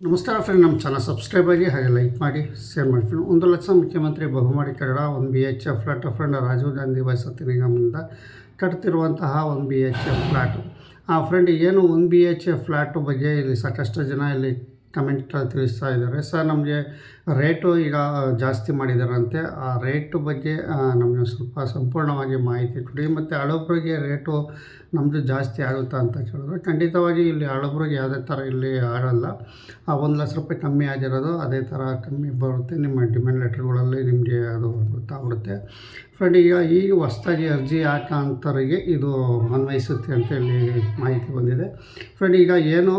ನಮಸ್ಕಾರ ಫ್ರೆಂಡ್ ನಮ್ಮ channel subscribe ಆಗಿ ಹಾಗೆ ಲೈಕ್ ಮಾಡಿ ಶೇರ್ ಮಾಡಿ ಫ್ರೆಂಡ್ ಒಂದು ಲಕ್ಷ ಮುಖ್ಯಮಂತ್ರಿ ಬಹುಮಾಡಿ ಕನ್ನಡ, ಒಂದು B H F flat friend Rajiv Gandhi ವಸತಿ ನಿಗಮದಿಂದ ಕಟ್ತಿರುವಂತಹ ಒಂದು ಬಿ ಎಚ್ ಎಫ್ ಫ್ಲ್ಯಾಟು ಆ ಫ್ರೆಂಡ್ ಏನು ಒಂದು ಬಿ ಎಚ್ ಎಫ್ ಫ್ಲ್ಯಾಟು ಬಗ್ಗೆ ಇಲ್ಲಿ ಸಾಕಷ್ಟು ಜನ ಇಲ್ಲಿ ಕಮೆಂಟ್ ತಿಳಿಸ್ತಾ ಇದ್ದಾರೆ. ಸರ್ ನಮಗೆ ರೇಟು ಈಗ ಜಾಸ್ತಿ ಮಾಡಿದಾರಂತೆ, ಆ ರೇಟು ಬಗ್ಗೆ ನಮಗೆ ಸ್ವಲ್ಪ ಸಂಪೂರ್ಣವಾಗಿ ಮಾಹಿತಿ ಕೊಡಿ, ಮತ್ತು ಹಳಬ್ರಿಗೆ ರೇಟು ನಮ್ಮದು ಜಾಸ್ತಿ ಆಗುತ್ತಾ ಅಂತ ಕೇಳಿದ್ರು, ಖಂಡಿತವಾಗಿ ಇಲ್ಲಿ ಹಳಬ್ರಿಗೆ ಯಾವುದೇ ಥರ ಇಲ್ಲಿ ಆಗೋಲ್ಲ ಆ, ಒಂದು ಲಕ್ಷ ರೂಪಾಯಿ ಕಮ್ಮಿ ಆಗಿರೋದು, ಅದೇ ಥರ ಕಮ್ಮಿ ಬರುತ್ತೆ, ನಿಮ್ಮ ಡಿಮ್ಯಾಂಡ್ ಲೆಟ್ರ್ಗಳಲ್ಲಿ ನಿಮಗೆ ಅದು ಗೊತ್ತಾಗ್ಬಿಡುತ್ತೆ ಫ್ರೆಂಡ್, ಈಗ ಈಗ ಹೊಸ್ದಾಗಿ ಅರ್ಜಿ ಹಾಕೋಂಥವ್ರಿಗೆ ಇದು ಅನ್ವಯಿಸುತ್ತೆ ಅಂತ ಇಲ್ಲಿ ಮಾಹಿತಿ ಬಂದಿದೆ. ಫ್ರೆಂಡ್, ಈಗ ಏನು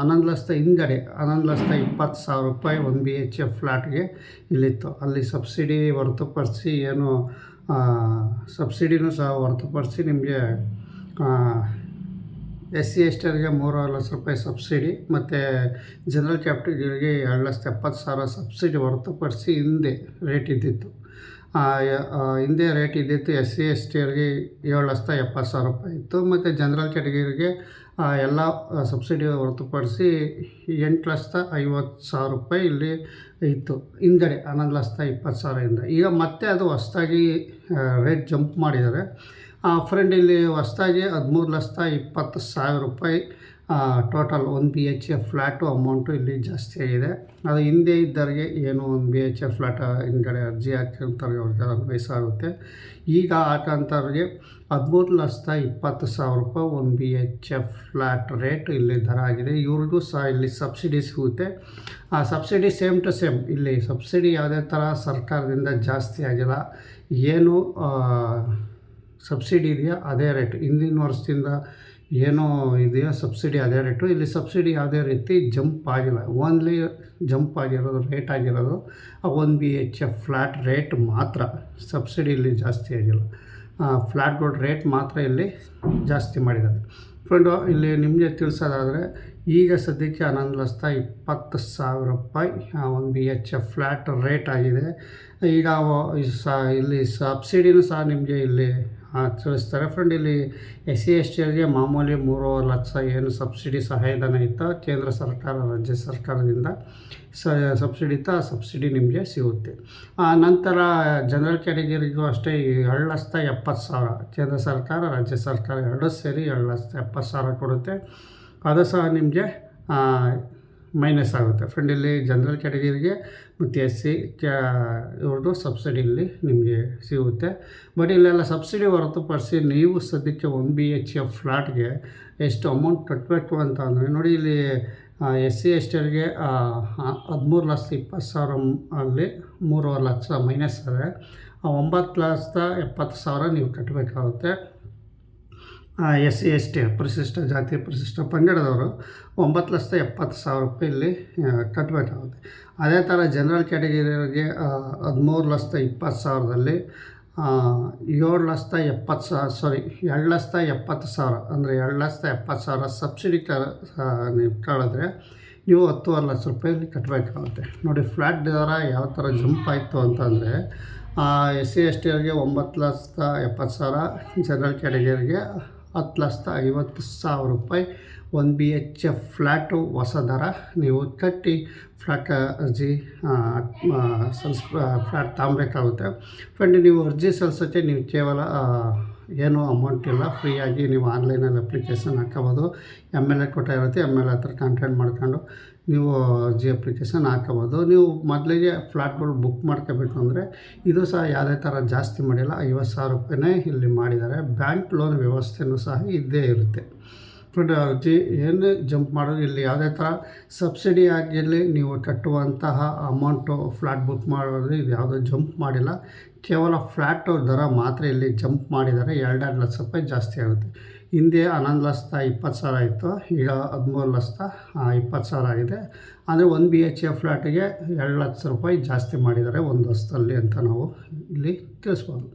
ಹನ್ನೊಂದು ಲಕ್ಷದ ಹಿಂದಡೆ ಹನ್ನೊಂದು ಲಕ್ಷದ ಇಪ್ಪತ್ತು ಸಾವಿರ ರೂಪಾಯಿ ಒನ್ ಬಿ ಎಚ್ ಎಫ್ ಫ್ಲ್ಯಾಟ್ಗೆ ಇಲ್ಲಿತ್ತು. ಅಲ್ಲಿ ಸಬ್ಸಿಡಿ ಹೊರತುಪಡಿಸಿ ಏನು ಸಬ್ಸಿಡಿನೂ ಸಹ ಹೊರತುಪಡಿಸಿ ನಿಮಗೆ ಎಸ್ ಸಿ ಎಸ್ ಟಿಯರಿಗೆ ಮೂರು ಲಕ್ಷ ರೂಪಾಯಿ ಸಬ್ಸಿಡಿ, ಮತ್ತು ಜನರಲ್ ಕ್ಯಾಪಿಟಲ್ಗಳಿಗೆ ಎರಡು ಲಕ್ಷದ ಎಪ್ಪತ್ತು ಸಾವಿರ ಸಬ್ಸಿಡಿ ಹೊರತುಪಡಿಸಿ ಹಿಂದೆ ರೇಟ್ ಇದ್ದಿತ್ತು. ಹಿಂದೆ ರೇಟ್ ಇದ್ದಿತ್ತು ಎಸ್ ಸಿ ಎಸ್ ಟಿಯರಿಗೆ ಏಳು ಲಕ್ಷದ ಎಪ್ಪತ್ತು ಸಾವಿರ ರೂಪಾಯಿ ಇತ್ತು, ಮತ್ತು ಜನರಲ್ ಕ್ಯಾಟಗರಿಗೆ ಎಲ್ಲ ಸಬ್ಸಿಡಿ ಹೊರತುಪಡಿಸಿ ಎಂಟು ಲಕ್ಷದ ಐವತ್ತು ಸಾವಿರ ರೂಪಾಯಿ ಇಲ್ಲಿ ಇತ್ತು. ಹಿಂದಡೆ ಹನ್ನೊಂದು ಲಕ್ಷದ ಇಪ್ಪತ್ತು ಸಾವಿರದಿಂದ. ಈಗ ಮತ್ತೆ ಅದು ಹೊಸ್ದಾಗಿ ರೇಟ್ ಜಂಪ್ ಮಾಡಿದ್ದಾರೆ. ಫ್ರೆಂಡ್ ಇಲ್ಲಿ ಹೊಸ್ದಾಗಿ ಹದಿಮೂರು ಲಕ್ಷದ ಇಪ್ಪತ್ತು ಸಾವಿರ ರೂಪಾಯಿ total one B H A flat amount ಇಲ್ಲಿ ಜಾಸ್ತಿ ಆಗಿದೆ. ಅದು ಹಿಂದೆ ಇದ್ದವರಿಗೆ ಏನು one B H A flat ಹಿಂದ್ಗಡೆ ಅರ್ಜಿ ಹಾಕಿರ್ತಾರೆ ಅವ್ರಿಗೆ ವಯಸ್ಸಾಗುತ್ತೆ. ಈಗ ಹಾಕಂಥವ್ರಿಗೆ ಹದಿಮೂರು ಲಕ್ಷದ ಇಪ್ಪತ್ತು ಸಾವಿರ ರೂಪಾಯಿ one B H F flat rate ಇಲ್ಲಿ ದರ ಆಗಿದೆ. ಇವ್ರಿಗೂ ಸಹ ಇಲ್ಲಿ ಸಬ್ಸಿಡಿ ಸಿಗುತ್ತೆ. ಆ ಸಬ್ಸಿಡಿ ಸೇಮ್ ಟು ಸೇಮ್ ಇಲ್ಲಿ ಸಬ್ಸಿಡಿ ಯಾವುದೇ ಥರ ಸರ್ಕಾರದಿಂದ ಜಾಸ್ತಿ ಆಗಿಲ್ಲ. ಏನು ಸಬ್ಸಿಡಿ ಇದೆಯಾ ಅದೇ ರೇಟ್ ಹಿಂದಿನ ವರ್ಷದಿಂದ ಏನೋ ಇದೆಯೋ, ಸಬ್ಸಿಡಿ ಅದೇ ರೇಟು. ಇಲ್ಲಿ ಸಬ್ಸಿಡಿ ಯಾವುದೇ ರೀತಿ ಜಂಪ್ ಆಗಿಲ್ಲ. ಓನ್ಲಿ ಜಂಪ್ ಆಗಿರೋದು, ರೇಟ್ ಆಗಿರೋದು, ಆ one B H F flat rate ಮಾತ್ರ. ಸಬ್ಸಿಡಿ ಇಲ್ಲಿ ಜಾಸ್ತಿ ಆಗಿಲ್ಲ. ಫ್ಲ್ಯಾಟ್ಗಳ ರೇಟ್ ಮಾತ್ರ ಇಲ್ಲಿ ಜಾಸ್ತಿ ಮಾಡಿದ್ದಾರೆ. ಫ್ರೆಂಡು ಇಲ್ಲಿ ನಿಮಗೆ ತಿಳಿಸೋದಾದರೆ, ಈಗ ಸದ್ಯಕ್ಕೆ ಹನ್ನೊಂದು ಲಕ್ಷದ ಇಪ್ಪತ್ತು ಸಾವಿರ ರೂಪಾಯಿ one B H F flat rate ಆಗಿದೆ. ಈಗ ಇಲ್ಲಿ ಸಬ್ಸಿಡಿನೂ ಸಹ ನಿಮಗೆ ಇಲ್ಲಿ ತಿಳಿಸ್ತಾರೆ. ಫ್ರೆಂಡ್ ಇಲ್ಲಿ ಎಸ್ ಸಿ ಎಸ್ ಟಿಯವರಿಗೆ ಮಾಮೂಲಿ ಮೂರುವರೆ ಲಕ್ಷ ಏನು ಸಬ್ಸಿಡಿ ಸಹಾಯಧನ ಇತ್ತು? ಕೇಂದ್ರ ಸರ್ಕಾರ ರಾಜ್ಯ ಸರ್ಕಾರದಿಂದ ಸ ಸಬ್ಸಿಡಿ ಇತ್ತು? ಆ ಸಬ್ಸಿಡಿ ನಿಮಗೆ ಸಿಗುತ್ತೆ. ಆ, ನಂತರ ಜನರಲ್ ಕ್ಯಾಟಗರಿಗೂ ಅಷ್ಟೇ ಎರಡು ಲಕ್ಷದ ಎಪ್ಪತ್ತು ಸಾವಿರ. ಕೇಂದ್ರ ಸರ್ಕಾರ ರಾಜ್ಯ ಸರ್ಕಾರ ಎರಡೂ ಸೇರಿ ಎರಡು ಲಕ್ಷದ ಎಪ್ಪತ್ತು ಸಾವಿರ ಕೊಡುತ್ತೆ. ಅದು ಸಹ ನಿಮಗೆ ಮೈನಸ್ ಆಗುತ್ತೆ. ಫ್ರೆಂಡ್ ಇಲ್ಲಿ ಜನರಲ್ ಕ್ಯಾಟಗರಿಗೆ ಮತ್ತು ಎಸ್ ಸಿ ಕ್ಯಾ ಇವ್ರದ್ದು ಸಬ್ಸಿಡಿ ಇಲ್ಲಿ ನಿಮಗೆ ಸಿಗುತ್ತೆ. ಬಟ್ ಇಲ್ಲೆಲ್ಲ ಸಬ್ಸಿಡಿ ಹೊರತುಪಡಿಸಿ ನೀವು ಸದ್ಯಕ್ಕೆ ಒನ್ ಬಿ ಎಚ್ ಎಫ್ ಫ್ಲಾಟ್ಗೆ ಎಷ್ಟು ಅಮೌಂಟ್ ಕಟ್ಟಬೇಕು ಅಂತ ಅಂದರೆ ನೋಡಿ ಇಲ್ಲಿ ಎಸ್ ಸಿ ಎಸ್ ಟಿಯರಿಗೆ ಹದಿಮೂರು ಲಕ್ಷ ಇಪ್ಪತ್ತು ಸಾವಿರ ಅಲ್ಲಿ ಮೂರುವರೆ ಲಕ್ಷ ಮೈನಸ್ ಆದರೆ ಒಂಬತ್ತು ಲಕ್ಷದ ಎಪ್ಪತ್ತು ಸಾವಿರ ನೀವು ಕಟ್ಟಬೇಕಾಗುತ್ತೆ ಎಸ್ ಸಿ ಎಸ್ ಟಿ ಪರಿಶಿಷ್ಟ ಜಾತಿ ಪರಿಶಿಷ್ಟ ಪಂಗಡದವರು ಒಂಬತ್ತು ಲಕ್ಷದ ಎಪ್ಪತ್ತು ಸಾವಿರ ರೂಪಾಯಿ ಇಲ್ಲಿ ಕಟ್ಟಬೇಕಾಗುತ್ತೆ ಅದೇ ಥರ ಜನರಲ್ ಕ್ಯಾಟಗರಿಗೆ ಹದಿಮೂರು ಲಕ್ಷದ ಇಪ್ಪತ್ತು ಸಾವಿರದಲ್ಲಿ ಏಳು ಲಕ್ಷದ ಎಪ್ಪತ್ತು ಸಾವಿರ ಸಾರಿ ಎರಡು ಲಕ್ಷದ ಎಪ್ಪತ್ತು ಸಾವಿರ ಅಂದರೆ ಎರಡು ಲಕ್ಷದ ಎಪ್ಪತ್ತು ಸಾವಿರ ಸಬ್ಸಿಡಿ ಕ ಆ, ನೀವು ಕೇಳಿದ್ರೆ ನೀವು ಹತ್ತುವರೆ ಲಕ್ಷ ರೂಪಾಯಿ ಕಟ್ಟಬೇಕಾಗುತ್ತೆ ನೋಡಿ ಫ್ಲ್ಯಾಟ್ ದರ ಯಾವ ಥರ ಜಂಪ್ ಆಯಿತು ಅಂತಂದರೆ ಎಸ್ ಸಿ ಎಸ್ ಟಿಯವರಿಗೆ ಒಂಬತ್ತು ಲಕ್ಷದ ಎಪ್ಪತ್ತು ಸಾವಿರ ಜನರಲ್ ಕ್ಯಾಟಗರಿಗೆ ಹತ್ತು ಲಕ್ಷದ ಐವತ್ತು ಸಾವಿರ ರೂಪಾಯಿ. One B H F flat ಹೊಸ ದರ. ನೀವು ಕಟ್ಟಿ ಫ್ಲ್ಯಾಟ್ ಅರ್ಜಿ ಸಲ್ಸ್ ಫ್ಲ್ಯಾಟ್ ತಗೊಬೇಕಾಗುತ್ತೆ. ಫ್ರೆಂಡ್ ನೀವು ಅರ್ಜಿ ಸಲ್ಲಿಸೋಕ್ಕೆ ನೀವು ಕೇವಲ ಏನೂ ಅಮೌಂಟ್ ಇಲ್ಲ. ಫ್ರೀಯಾಗಿ ನೀವು ಆನ್ಲೈನಲ್ಲಿ ಅಪ್ಲಿಕೇಶನ್ ಹಾಕೋಬೋದು. ಎಂ ಎಲ್ ಎ ಕೊಟ್ಟ ಇರುತ್ತೆ. ಎಂ ಎಲ್ ಎ ಹತ್ರ ಕಾಂಟ್ಯಾಕ್ಟ್ ಮಾಡ್ಕೊಂಡು ನೀವು ಅರ್ಜಿ ಅಪ್ಲಿಕೇಶನ್ ಹಾಕೋಬೋದು. ನೀವು ಮೊದಲಿಗೆ ಫ್ಲ್ಯಾಟ್ಗಳು ಬುಕ್ ಮಾಡ್ಕೋಬೇಕು ಅಂದರೆ ಇದು ಸಹ ಯಾವುದೇ ಥರ ಜಾಸ್ತಿ ಮಾಡಿಲ್ಲ. ಐವತ್ತು ಸಾವಿರ ರೂಪಾಯಿನೇ ಇಲ್ಲಿ ಮಾಡಿದ್ದಾರೆ. ಬ್ಯಾಂಕ್ ಲೋನ್ ವ್ಯವಸ್ಥೆಯೂ ಸಹ ಇದ್ದೇ ಇರುತ್ತೆ. ಫ್ರೆಂಡ್ ಅರ್ಜಿ ಏನು ಜಂಪ್ ಮಾಡೋದು? ಇಲ್ಲಿ ಯಾವುದೇ ಥರ ಸಬ್ಸಿಡಿ ಆಗಿರಲಿ, ನೀವು ಕಟ್ಟುವಂತಹ ಅಮೌಂಟು ಫ್ಲಾಟ್ ಬುಕ್ ಮಾಡೋದು ಇದು ಯಾವುದೂ ಜಂಪ್ ಮಾಡಿಲ್ಲ. ಕೇವಲ ಫ್ಲ್ಯಾಟು ದರ ಮಾತ್ರ ಇಲ್ಲಿ ಜಂಪ್ ಮಾಡಿದ್ದಾರೆ. ಎರಡೆರಡು ಲಕ್ಷ ರೂಪಾಯಿ ಜಾಸ್ತಿ ಆಗುತ್ತೆ. ಹಿಂದೆ ಹನ್ನೊಂದು ಲಕ್ಷದ ಇಪ್ಪತ್ತು ಸಾವಿರ ಇತ್ತು, ಈಗ ಹದಿಮೂರು ಲಕ್ಷದ ಇಪ್ಪತ್ತು ಸಾವಿರ ಆಗಿದೆ. ಅಂದರೆ ಒಂದು ಬಿ ಎಚ್ ಎ ಫ್ಲ್ಯಾಟಿಗೆ ಎರಡು ಲಕ್ಷ ರೂಪಾಯಿ ಜಾಸ್ತಿ ಮಾಡಿದ್ದಾರೆ ಒಂದು ವರ್ಷದಲ್ಲಿ ಅಂತ ನಾವು ಇಲ್ಲಿ ತಿಳಿಸ್ಬೋದು.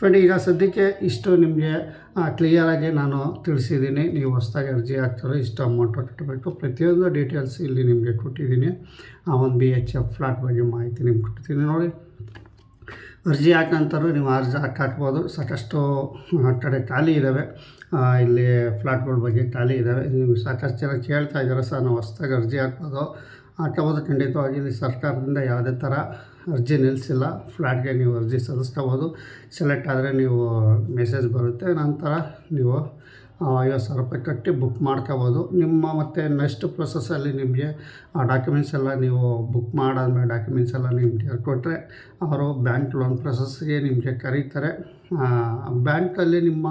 ಫ್ರೆಂಡ್ ಈಗ ಸದ್ಯಕ್ಕೆ ಇಷ್ಟು ನಿಮಗೆ ಕ್ಲಿಯರಾಗಿ ನಾನು ತಿಳಿಸಿದ್ದೀನಿ. ನೀವು ಹೊಸ್ದಾಗಿ ಅರ್ಜಿ ಹಾಕ್ತಾರೆ ಇಷ್ಟು ಅಮೌಂಟ್ ಕಟ್ಟಬೇಕು ಪ್ರತಿಯೊಂದು ಡೀಟೇಲ್ಸ್ ಇಲ್ಲಿ ನಿಮಗೆ ಕೊಟ್ಟಿದ್ದೀನಿ. ಆ ಒಂದು ಬಿ ಎಚ್ ಎಫ್ ಫ್ಲ್ಯಾಟ್ ಬಗ್ಗೆ ಮಾಹಿತಿ ನಿಮ್ಗೆ ಕೊಟ್ಟಿದ್ದೀನಿ ನೋಡಿ. ಅರ್ಜಿ ಹಾಕಂತಾರು ನೀವು ಅರ್ಜಿ ಹಾಕಿ ಹಾಕ್ಬೋದು. ಸಾಕಷ್ಟು ಕಡೆ ಖಾಲಿ ಇದ್ದಾವೆ ಇಲ್ಲಿ ಫ್ಲಾಟ್ಗಳ ಬಗ್ಗೆ ಖಾಲಿ ಇದ್ದಾವೆ ನೀವು ಸಾಕಷ್ಟು ಜನ ಕೇಳ್ತಾ ಇದ್ದಾರೆ ಸರ್. ನಾವು ಹೊಸ್ದಾಗಿ ಅರ್ಜಿ ಹಾಕ್ಬೋದು. ಹಾಕೋಬೋದು ಖಂಡಿತವಾಗಿ. ಇಲ್ಲಿ ಸರ್ಕಾರದಿಂದ ಯಾವುದೇ ಥರ ಅರ್ಜಿ ನಿಲ್ಲಿಸಿಲ್ಲ ಫ್ಲ್ಯಾಟ್ಗೆ ನೀವು ಅರ್ಜಿ ಸಲ್ಲಿಸ್ಕೋಬೋದು ಸೆಲೆಕ್ಟ್ ಆದರೆ ನೀವು ಮೆಸೇಜ್ ಬರುತ್ತೆ. ನಂತರ ನೀವು ಐವತ್ತು ಸಾವಿರ ರೂಪಾಯಿ ಕಟ್ಟಿ ಬುಕ್ ಮಾಡ್ಕೋಬೋದು. ನಿಮ್ಮ ಮತ್ತು ನೆಕ್ಸ್ಟ್ ಪ್ರೊಸೆಸಲ್ಲಿ ನಿಮಗೆ ಆ ಡಾಕ್ಯುಮೆಂಟ್ಸ್ ಎಲ್ಲ ನೀವು ಬುಕ್ ಮಾಡಾದ್ಮೇಲೆ ಡಾಕ್ಯುಮೆಂಟ್ಸ್ ಎಲ್ಲ ನಿಮಗೆ ಕೊಟ್ಟರೆ ಅವರು ಬ್ಯಾಂಕ್ ಲೋನ್ ಪ್ರೊಸೆಸ್ಗೆ ನಿಮಗೆ ಕರೀತಾರೆ. ಬ್ಯಾಂಕಲ್ಲಿ ನಿಮ್ಮ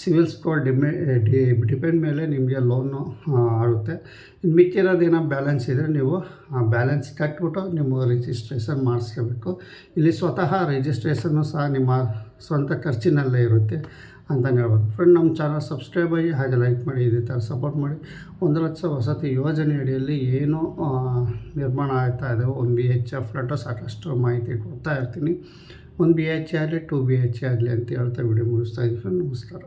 ಸಿವಿಲ್ ಸ್ಕೋರ್ ಡಿಮೆ ಡಿಪೆಂಡ್ ಮೇಲೆ ನಿಮಗೆ ಲೋನು ಆಗುತ್ತೆ. ಇನ್ನು ಮಿಕ್ಕಿರೋದೇನೋ ಬ್ಯಾಲೆನ್ಸ್ ಇದ್ದರೆ ನೀವು ಆ ಬ್ಯಾಲೆನ್ಸ್ ಕಟ್ಬಿಟ್ಟು ನಿಮ್ಮ ರಿಜಿಸ್ಟ್ರೇಷನ್ ಮಾಡಿಸ್ಕೋಬೇಕು. ಇಲ್ಲಿ ಸ್ವತಃ ರಿಜಿಸ್ಟ್ರೇಷನ್ನು ಸಹ ನಿಮ್ಮ ಸ್ವಂತ ಖರ್ಚಿನಲ್ಲೇ ಇರುತ್ತೆ. ಅಂತಲೇ ಹೇಳ್ಬೋದು. ಫ್ರೆಂಡ್ ನಮ್ಮ ಚಾನಲ್ ಸಬ್ಸ್ಕ್ರೈಬ್ ಆಗಿ ಹಾಗೆ ಲೈಕ್ ಮಾಡಿ, ಇದೇ ಥರ ಸಪೋರ್ಟ್ ಮಾಡಿ. ಒಂದು ಲಕ್ಷ ವಸತಿ ಯೋಜನೆ ಅಡಿಯಲ್ಲಿ ಏನು ನಿರ್ಮಾಣ ಆಗ್ತಾ ಇದೆ. ಒಂದು ಬಿ ಎಚ್ ಎಫ್ ಫ್ಲಾಟು ಸಾಕಷ್ಟು ಮಾಹಿತಿ ಕೊಡ್ತಾ ಇರ್ತೀನಿ. ಒಂದು ಬಿ ಎಚ್ ಆಗಲಿ ಟು ಬಿ ಎಚ್ ಆಗಲಿ ಅಂತ ಹೇಳ್ತಾ ವಿಡಿಯೋ ಮುಗಿಸ್ತಾ ಇದ್ದೀನಿ. ಫ್ರೆಂಡ್ ನಮಸ್ಕಾರ.